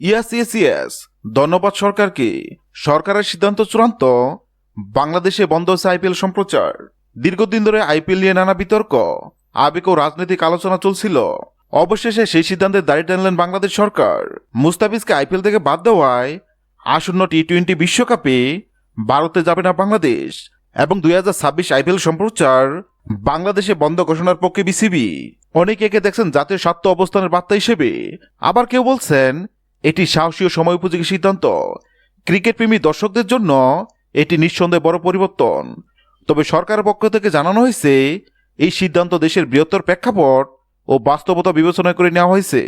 ইয়াস, yes ধন্যবাদ সরকারকে সরকারের সিদ্ধান্ত চূড়ান্ত? বাংলাদেশে বন্ধ হচ্ছে আইপিএল সম্প্রচার। দীর্ঘদিন ধরে আইপিএল নিয়ে নানা বিতর্ক। আবেগ ও রাজনৈতিক আলোচনা চলছিল। অবশেষে সেই সিদ্ধান্তে দাঁড়িয়ে টানলেন বাংলাদেশ সরকার। মুস্তাফিজকে আইপিএল থেকে বাদ দেওয়ায় আসন্ন টি টোয়েন্টি বিশ্বকাপে ভারতে যাবে না বাংলাদেশ এবং দুই হাজার ছাব্বিশ আইপিএল সম্প্রচার বাংলাদেশে বন্ধ ঘোষণার পক্ষে বিসিবি। অনেকে একে দেখছেন জাতীয় স্বার্থ অবস্থানের বার্তা হিসেবে। আবার কেউ বলছেন এটি সাহসী ও সময় উপযোগী সিদ্ধান্ত। ক্রিকেট প্রেমী দর্শকদের জন্য এটি নিঃসন্দেহে বড় পরিবর্তন। তবে সরকারের পক্ষ থেকে জানানো হয়েছে, এই সিদ্ধান্ত দেশের বৃহত্তর প্রেক্ষাপট ও বাস্তবতা বিবেচনা করে নেওয়া হয়েছে।